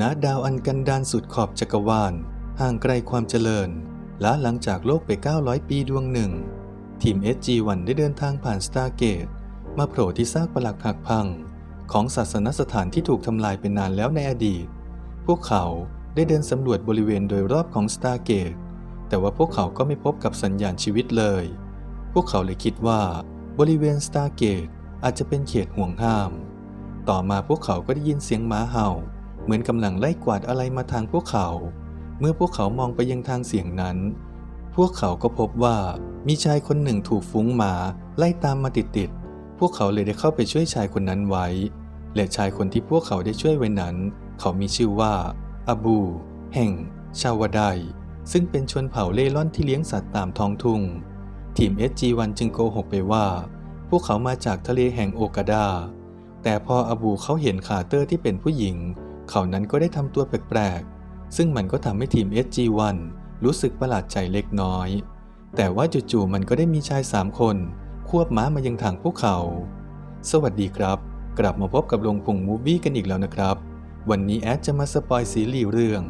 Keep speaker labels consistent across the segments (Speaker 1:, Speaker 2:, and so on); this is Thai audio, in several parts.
Speaker 1: ณดาวอันกันดานสุดขอบจักรวาล ห่างไกลความเจริญล้าหลังจากโลกไป 900 ปีดวงหนึ่ง ทีม SG-1 ได้เดินทางผ่านสตาร์เกต มาโผล่ที่ซากปรักหักพัง ของศาสนสถานที่ถูกทำลายไปนานแล้วในอดีต พวกเขาได้เดินสำรวจบริเวณโดยรอบของสตาร์เกต แต่ว่าพวกเขาก็ไม่พบกับสัญญาณชีวิตเลย พวกเขาเลยคิดว่า บริเวณสตาร์เกตอาจจะเป็นเขตห่วงห้าม ต่อมาพวกเขาก็ได้ยินเสียงหมาเห่า เหมือนกำลังไล่กวาดอะไรมาทางพวกเขา เมื่อพวกเขามองไปยังทางเสียงนั้น พวกเขาก็พบว่ามีชายคนหนึ่งถูกฟุ้งหมาไล่ตามมาติดๆ พวกเขาเลยได้เข้าไปช่วยชายคนนั้นไว้ และชายคนที่พวกเขาได้ช่วยไว้นั้น เขามีชื่อว่าอบู แห่ง ชาวไดซึ่งเป็นชนเผ่าเล่ร่อนที่เลี้ยงสัตว์ตามท้องทุ่ง ทีม SG1 จึงโกหกไปว่า พวกเขามาจากทะเลแห่งโอกาดา แต่พออบูเขาเห็นคาเตอร์ที่เป็นผู้หญิง เขานั้นก็ได้ทำตัวแปลกๆ ซึ่งมันก็ทำให้ทีม SG1 รู้สึกประหลาดใจเล็กน้อย แต่ว่าจู่ๆมันก็ได้มีชายสามคน ควบม้ามายังทางพวกเขา สวัสดีครับ กลับมาพบกับลงพุงมูฟี่กันอีกแล้วนะครับ วันนี้แอดจะมาสปอยซีรีส์เรื่อง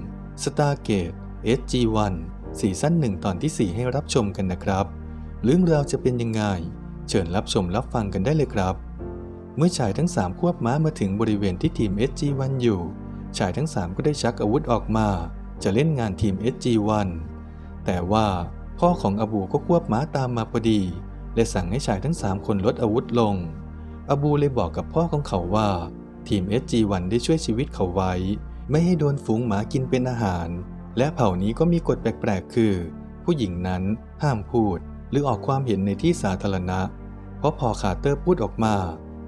Speaker 1: Stargate SG1 ซีซั่น1ตอนที่ 4 ให้รับชมกันนะครับ เรื่องราวจะเป็นยังไง เชิญรับชมรับฟังกันได้เลยครับ เมื่อชายทั้ง 3 ควบม้ามาถึงบริเวณที่ทีม SG1 อยู่ ชายทั้ง 3 ก็ได้ชักอาวุธออกมา จะเล่นงานทีม SG1 แต่ว่าพ่อของอบูก็ควบม้าตามมาพอดี และสั่งให้ชายทั้ง 3 คนลดอาวุธลง อบูเลยบอกกับพ่อของเขาว่า ทีม SG1 ได้ช่วยชีวิตเขาไว้ ไม่ให้โดนฝูงหมากินเป็นอาหาร และเผ่านี้ก็มีกฎแปลกๆ คือ ผู้หญิงนั้นห้ามพูด หรือออกความเห็นในที่สาธารณะ เพราะพอคาเตอร์พูดออกมา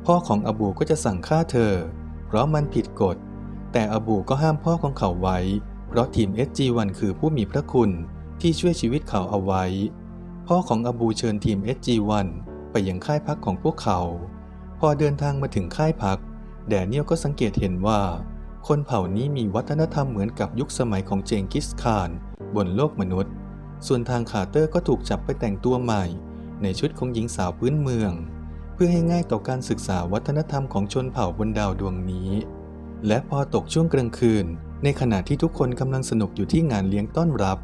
Speaker 1: พ่อของอบูก็จะสั่งฆ่าเธอ เพราะมันผิดกฎ แต่อบูก็ห้ามพ่อของเขาไว้ เพราะทีม SG1 คือผู้มีพระคุณที่ช่วยชีวิตเขาเอาไว้ พ่อของอบูเชิญทีม SG1 ไปยังค่ายพักของพวกเขา พอเดินทางมาถึงค่ายพัก แดเนียลก็สังเกตเห็นว่า คนเผ่านี้มีวัฒนธรรมเหมือนกับยุคสมัยของเจงกิสข่าน บนโลกมนุษย์ ส่วนทางคาร์เตอร์ก็ถูกจับไปแต่งตัวใหม่ ในชุดของหญิงสาวพื้นเมือง เพื่อให้ง่ายต่อการศึกษาวัฒนธรรมของชนเผ่าบนดาวดวงนี้ และพอตกช่วงกลางคืน ในขณะที่ทุกคนกำลังสนุกอยู่ที่งานเลี้ยงต้อนรับ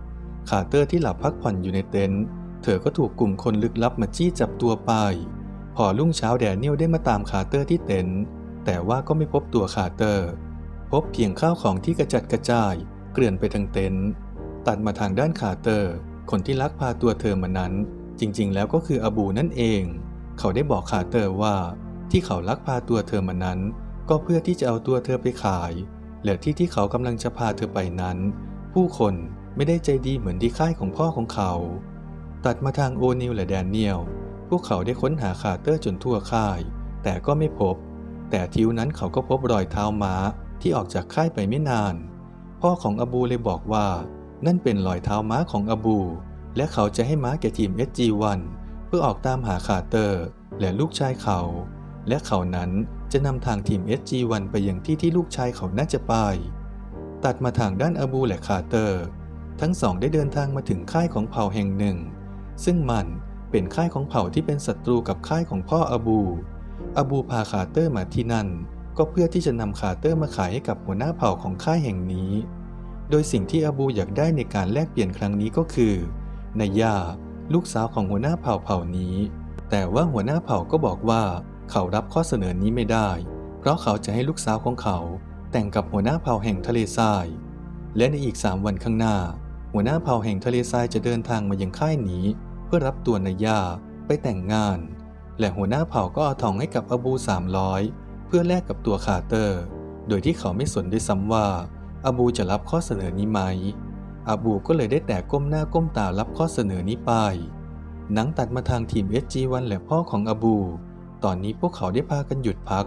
Speaker 1: คาร์เตอร์ที่หลับพักผ่อนอยู่ในเต็นท์เธอก็ถูกกลุ่มคนลึกลับมาจี้จับตัวไป พอรุ่งเช้าแดเนียลได้มาตามคาร์เตอร์ที่เต็นท์แต่ว่าก็ไม่พบตัวคาร์เตอร์ พบเพียงข้าวของที่กระจัดกระจาย เกลื่อนไปทั้งเต็นท์ตัดมาทางด้านคาร์เตอร์ คนที่ลักพาตัวเธอมานั้น จริงๆ แล้วก็คืออบูนั่นเอง เขาได้บอกคาร์เตอร์ว่า ที่เขาลักพาตัวเธอมานั้น ก็เพื่อที่จะเอาตัวเธอไปขาย และที่ที่เขากำลังจะพาเธอไปนั้น ผู้คนไม่ได้ใจดีเหมือนที่ค่ายของพ่อของเขา ตัดมาทางโอนิลและแดเนียล พวกเขาได้ค้นหาคาร์เตอร์จนทั่วค่าย แต่ก็ไม่พบ แต่ทิวนั้นเขาก็พบรอยเท้าม้าที่ออกจากค่ายไปไม่นาน พ่อของอบูเลยบอกว่า นั่นเป็นรอยเท้าม้าของอบู และเขาจะให้ม้าแก่ทีม SG1 เพื่อออกตามหาคาร์เตอร์ และลูกชายเขา และเขานั้น จะนำทางทีม SG1 ไปยังที่ที่ลูกชายเขาน่าจะไป ตัดมาทางด้านอบูและคาร์เตอร์ ทั้งสองได้เดินทางมาถึงค่ายของเผ่าแห่งหนึ่ง ซึ่งมันเป็นค่ายของเผ่าที่เป็นศัตรูกับค่ายของพ่ออบู อบูพาคาร์เตอร์มาที่นั่น ก็เพื่อที่จะนำคาร์เตอร์มาขายให้กับหัวหน้าเผ่าของค่ายแห่งนี้ โดยสิ่งที่อบูอยากได้ในการแลกเปลี่ยนครั้งนี้ก็คือนายาลูกสาวของหัวหน้าเผ่าเผ่านี้ แต่ว่าหัวหน้าเผ่าก็บอกว่า เขารับข้อเสนอนี้ไม่ได้ เพราะเขาจะให้ลูกสาวของเขาแต่งกับหัวหน้าเผ่าแห่งทะเลทราย และในอีก3วันข้างหน้า หัวหน้าเผ่าแห่งทะเลทรายจะเดินทางมายังค่ายนี้ เพื่อรับตัวนายาไปแต่งงาน และหัวหน้าเผ่าก็เอาทองให้กับอบู300เพื่อแลกกับตัวคาร์เตอร์ โดยที่เขาไม่สนด้วยซ้ำว่าอบูจะรับข้อเสนอนี้ไหมอาบูก็เลยได้แต่ก้มหน้าก้มตารับข้อเสนอนี้ไป หนังตัดมาทางทีม SG1 และพ่อของอบู ตอนนี้พวกเขาได้พากันหยุดพัก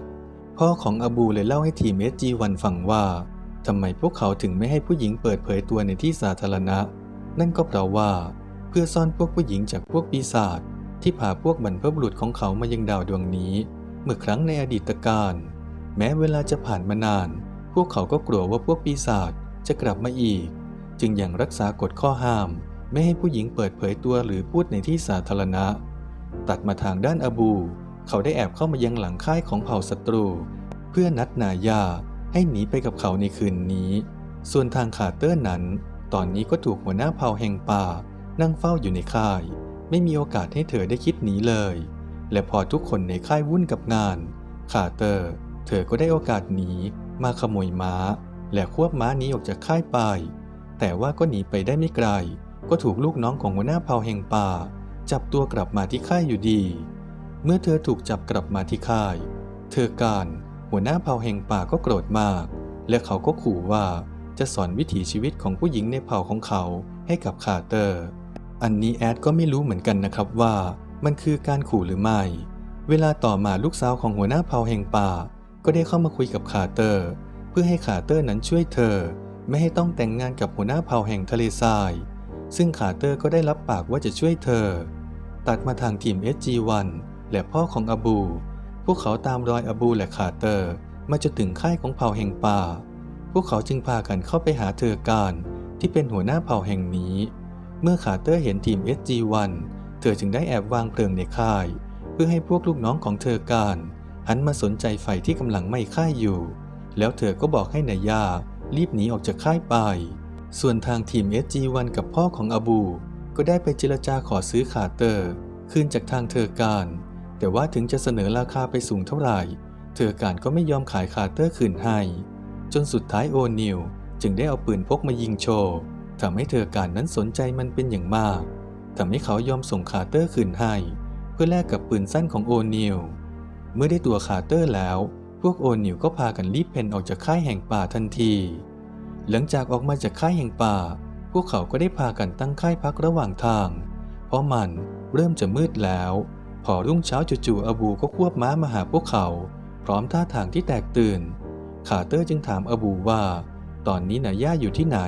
Speaker 1: พ่อของอบูเลยเล่าให้ทีม SG1 ฟังว่าทำไมพวกเขาถึงไม่ให้ผู้หญิงเปิดเผยตัวในที่สาธารณะ นั่นก็เพราะว่า เพื่อซ่อนพวกผู้หญิงจากพวกปีศาจที่พาพวกบรรพบุรุษของเขามายังดาวดวงนี้ เมื่อครั้งในอดีตการ แม้เวลาจะผ่านมานาน พวกเขาก็กลัวว่าพวกปีศาจจะกลับมาอีก จึงยังรักษากฎข้อห้าม ไม่ให้ผู้หญิงเปิดเผยตัวหรือพูดในที่สาธารณะ ตัดมาทางด้านอบู เขาได้แอบเข้ามายังหลังค่ายของเผ่าศัตรู เพื่อนัดนายาให้หนีไปกับเขาในคืนนี้ ส่วนทางคาร์เตอร์นั้น ตอนนี้ก็ถูกหัวหน้าเผ่าแห่งป่า นั่งเฝ้าอยู่ในค่าย ไม่มีโอกาสให้เธอได้คิดหนีเลย และพอทุกคนในค่ายวุ่นกับงานคาร์เตอร์ เธอก็ได้โอกาสหนีมาขโมยม้า และควบม้านี้ออกจากค่ายไป แต่ว่าก็หนีไปได้ไม่ไกล ก็ถูกลูกน้องของหัวหน้าเผ่าแห่งป่า จับตัวกลับมาที่ค่ายอยู่ดี เมื่อเธอถูกจับกลับมาที่ค่าย เธอการหัวหน้าเผ่าแห่งป่าก็โกรธมาก และเขาก็ขู่ว่าจะสอนวิถีชีวิตของผู้หญิงในเผ่าของเขาให้กับคาร์เตอร์ อันนี้แอดก็ไม่รู้เหมือนกันนะครับว่ามันคือการขู่หรือไม่ เวลาต่อมาลูกสาวของหัวหน้าเผ่าแห่งป่า ก็ได้เข้ามาคุยกับคาร์เตอร์ เพื่อให้คาร์เตอร์นั้นช่วยเธอ ไม่ให้ต้องแต่งงานกับหัวหน้าเผ่าแห่งทะเลทราย ซึ่งคาร์เตอร์ก็ได้รับปากว่าจะช่วยเธอ ตัดมาทางทีม SG1 และพ่อของอบู พวกเขาตามรอยอบูและคาเตอร์ มาจนถึงค่ายของเผ่าแห่งป่า พวกเขาจึงพากันเข้าไปหาเธอการที่เป็นหัวหน้าเผ่าแห่งนี้ เมื่อคาเตอร์เห็นทีม SG1 เธอจึงได้แอบวางเพลิงในค่าย เพื่อให้พวกลูกน้องของเธอการหันมาสนใจไฟที่กำลังไหม้ค่ายอยู่ แล้วเธอก็บอกให้นายารีบหนีออกจากค่ายไป ส่วนทางทีม SG1 กับพ่อของอบู ก็ได้ไปเจรจาขอซื้อคาเตอร์ คืนจากทางเธอการ แต่ว่าถึงจะเสนอราคาไปสูงเท่าไหร่ เธอการก็ไม่ยอมขายคาร์เตอร์คืนให้ จนสุดท้ายโอนิลจึงได้เอาปืนพกมายิงโชว์ทำให้เธอการนั้นสนใจมันเป็นอย่างมากทำให้เขายอมส่งคาร์เตอร์คืนให้ เพื่อแลกกับปืนสั้นของโอนิลเมื่อได้ตัวคาร์เตอร์แล้ว พวกโอนิลก็พากันรีบเพนออกจากค่ายแห่งป่าทันที หลังจากออกมาจากค่ายแห่งป่า พวกเขาก็ได้พากันตั้งค่ายพักระหว่างทาง เพราะมันเริ่มจะมืดแล้ว พอรุ่งเช้าจู่ๆอบูก็ควบม้ามาหาพวกเขา พร้อมท่าทางที่แตกตื่นคาเตอร์จึงถามอบูว่า ตอนนี้นายย่าอยู่ที่ไหน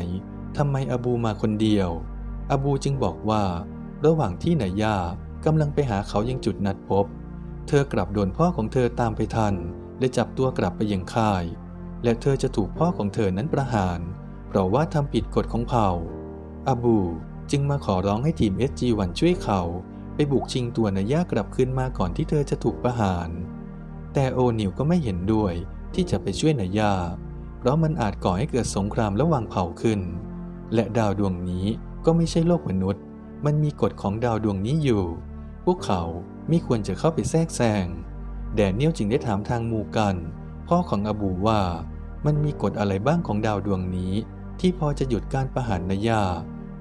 Speaker 1: ทำไมอบูมาคนเดียว อบูจึงบอกว่า ระหว่างที่นายย่ากำลังไปหาเขายังจุดนัดพบ เธอกลับโดนพ่อของเธอตามไปทัน และจับตัวกลับไปยังค่าย และเธอจะถูกพ่อของเธอนั้นประหาร เพราะว่าทำผิดกฎของเผ่า อบูจึงมาขอร้องให้ทีม SG1 ช่วยเขา ไปบุกชิงตัวนายากลับคืนมาก่อนที่เธอจะถูกประหาร แต่โอนิวก็ไม่เห็นด้วยที่จะไปช่วยนายา เพราะมันอาจก่อให้เกิดสงครามระหว่างเผ่าขึ้น และดาวดวงนี้ก็ไม่ใช่โลกมนุษย์ มันมีกฎของดาวดวงนี้อยู่ พวกเขาไม่ควรจะเข้าไปแทรกแซง แดเนียลจึงได้ถามทางมูกัน พ่อของอบูว่า มันมีกฎอะไรบ้างของดาวดวงนี้ ที่พอจะหยุดการประหารนายา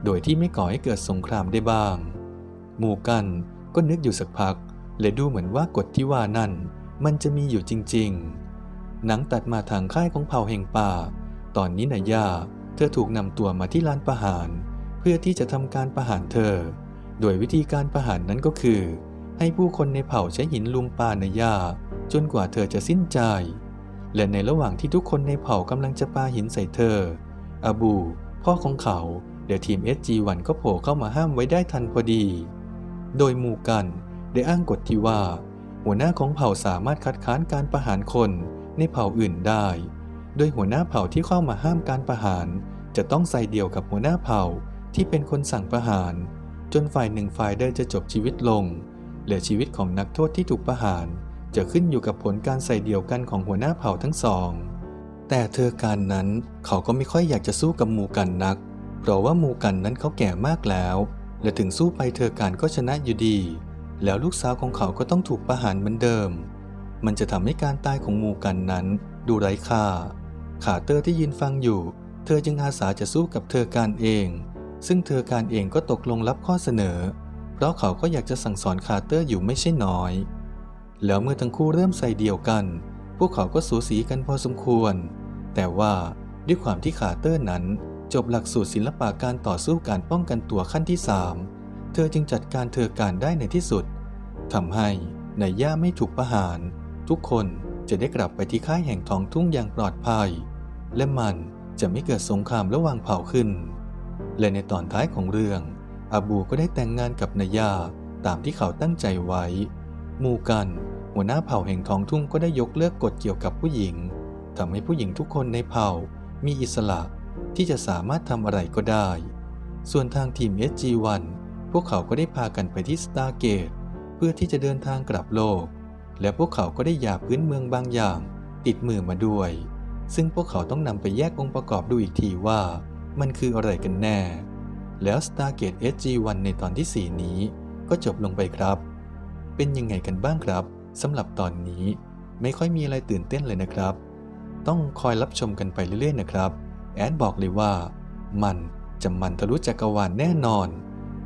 Speaker 1: โดยที่ไม่ก่อให้เกิดสงครามได้บ้าง หมู่กันก็นึกอยู่สักพัก และดูเหมือนว่ากฎที่ว่านั่น มันจะมีอยู่จริง ๆ หนังตัดมาทางค่ายของเผ่าแห่งป่า ตอนนี้นายาเธอถูกนำตัวมาที่ลานประหาร เพื่อที่จะทำการประหารเธอ โดยวิธีการประหารนั้นก็คือ ให้ผู้คนในเผ่าใช้หินลุมปานายาจนกว่าเธอจะสิ้นใจ และในระหว่างที่ทุกคนในเผ่ากำลังจะปาหินใส่เธอ อบู พ่อของเขาและทีม SG1 ก็โผล่เข้ามาห้ามไว้ได้ทันพอดี โดยมูกันได้อ้างกฎที่ว่า หัวหน้าของเผ่าสามารถคัดค้านการประหารคนในเผ่าอื่นได้ โดยหัวหน้าเผ่าที่เข้ามาห้ามการประหาร จะต้องใส่เดียวกับหัวหน้าเผ่าที่เป็นคนสั่งประหาร จนฝ่ายหนึ่งฝ่ายได้จะจบชีวิตลงและชีวิตของนักโทษที่ถูกประหาร จะขึ้นอยู่กับผลการใส่เดียวกันของหัวหน้าเผ่าทั้งสอง แต่เธอการนั้นเขาก็ไม่ค่อยอยากจะสู้กับหมูกันนัก เพราะว่าหมูกันนั้นเขาแก่มากแล้ว และถึงสู้ไปเธอการก็ชนะอยู่ดี แล้วลูกสาวของเขาก็ต้องถูกประหารเหมือนเดิม มันจะทำให้การตายของมูกันนั้นดูไร้ค่า ขาเตอร์ที่ยืนฟังอยู่ เธอจึงอาสาจะสู้กับเธอการเอง ซึ่งเธอการเองก็ตกลงรับข้อเสนอ เพราะเขาก็อยากจะสั่งสอนคาเตอร์อยู่ไม่ใช่น้อย แล้วเมื่อทั้งคู่เริ่มใส่เดียวกัน พวกเขาก็สูสีกันพอสมควร แต่ว่าด้วยความที่คาเตอร์นั้น จบหลักสูตรศิลปะการต่อสู้การป้องกันตัวขั้นที่ 3 เธอจึงจัดการเธอการได้ในที่สุดทำให้นายย่าไม่ถูกประหาร ทุกคนจะได้กลับไปที่ค่ายแห่งทองทุ่งอย่างปลอดภัย และมันจะไม่เกิดสงครามระหว่างเผ่าขึ้น และในตอนท้ายของเรื่อง อาบูก็ได้แต่งงานกับนายาตามที่เขาตั้งใจไว้ มูกัน หัวหน้าเผ่าแห่งทองทุ่งก็ได้ยกเลิกกฎเกี่ยวกับผู้หญิงทำให้ผู้หญิงทุกคนในเผ่ามีอิสระ ที่จะสามารถทำอะไรก็ได้ ส่วนทางทีม SG1 พวกเขาก็ได้พากันไปที่สตาร์เกตเพื่อที่จะเดินทางกลับโลก และพวกเขาก็ได้หยาพื้นเมืองบางอย่าง ติดมือมาด้วย ซึ่งพวกเขาต้องนำไปแยกองค์ประกอบดูอีกทีว่า มันคืออะไรกันแน่ แล้ว Stargate SG-1 ในตอนที่ 4 นี้ก็จบลงไปครับ เป็นยังไงกันบ้างครับสำหรับตอนนี้ไม่ค่อยมีอะไรตื่นเต้นเลยนะครับ ต้องคอยรับชมกันไปเรื่อยๆนะครับ แอดบอกเลยว่า มันจะมันทะลุจักรวาลแน่นอน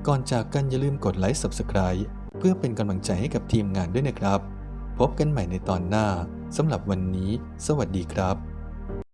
Speaker 1: ก่อนจากกันอย่าลืมกดไลค์ Subscribe เพื่อเป็นกำลังใจให้กับทีมงานด้วยนะครับ พบกันใหม่ในตอนหน้าสำหรับวันนี้ สวัสดีครับ